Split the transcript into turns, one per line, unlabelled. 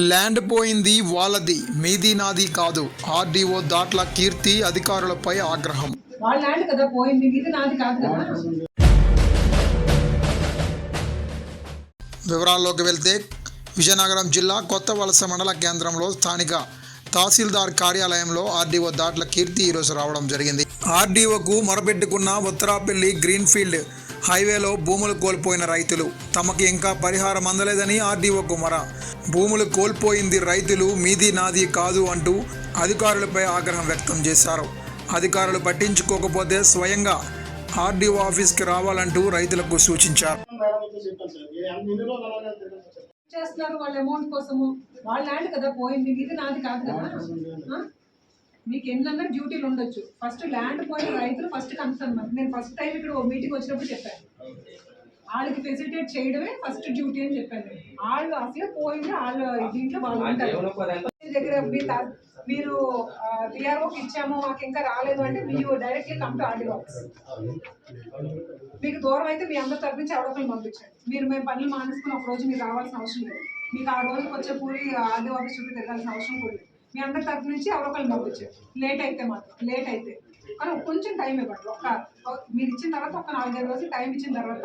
Land పోయింది వాళ్ళది మీది నాది కాదు. ఆర్డీఓ దాట్ల కీర్తి అధికారులపై ఆగ్రహం.
వాళ్ళ ల్యాండ్ కదా పోయింది ఇది నాది కాదు కదా?
వివరాల్లోకి వెళ్తే విజయనగరం జిల్లా కొత్త వలస మండల కేంద్రంలో స్థానిక తహసీల్దార్ కార్యాలయంలో ఆర్డీఓ దాట్ల కీర్తి ఈరోజు రావడం జరిగింది. ఆర్డీఓకు మొరపెట్టుకున్న ఉత్తరాపల్లి గ్రీన్ఫీల్డ్ హైవేలో భూములు కోల్పోయిన రైతులు. తమకి ఇంకా పరిహారం అందలేదని ఆర్డీఓకు మొర భూములు కోల్పోయింది రైతులు మీది నాది కాదు అంటూ అధికారులపై ఆగ్రహం వ్యక్తం చేశారు. అధికారులు పట్టించుకోకపోతే స్వయంగా ఆర్డీఓ ఆఫీస్కి రావాలంటూ రైతులకు సూచించారు.
చేస్తున్నారు వాళ్ళ అమౌంట్ కోసము. వాళ్ళ ల్యాండ్ కదా పోయింది. ఇది నాది కాదు కదా. మీకు ఎన్నన్నా డ్యూటీలు ఉండొచ్చు. ఫస్ట్ ల్యాండ్ పోయిన రైతులు ఫస్ట్ కన్సర్న్ నేను ఫస్ట్ టైం ఇక్కడ మీటింగ్ వచ్చినప్పుడు చెప్పాను. వాళ్ళకి ఫెసిలిటేట్ చేయడమే ఫస్ట్ డ్యూటీ అని చెప్పాను. వాళ్ళు అసలే పోయింది వాళ్ళు దీంట్లో వాళ్ళు ఉంటారు మీ దగ్గర మీ మీరు విఆర్ఓకి ఇచ్చాము మాకు ఇంకా రాలేదు అంటే మీరు directly come to RD office మీకు దూరం అయితే మీ అందరి తరపు నుంచి ఎవరొకరు పంపించండి. మీరు మేము పనులు మానేసుకుని ఒక రోజు మీరు రావాల్సిన అవసరం లేదు. మీకు ఆ రోజుకి వచ్చే పూరి ఆర్డీ ఆఫీస్ చుట్టూ తిరగాల్సిన అవసరం కూడా లేదు. మీ అందరి తరపు నుంచి ఎవరొకరు పంపించండి. లేట్ అయితే మాత్రం లేట్ అయితే. కానీ కొంచెం టైం ఇవ్వండి. ఒక మీరు ఇచ్చిన తర్వాత ఒక నాలుగైదు రోజులు టైం ఇచ్చిన తర్వాత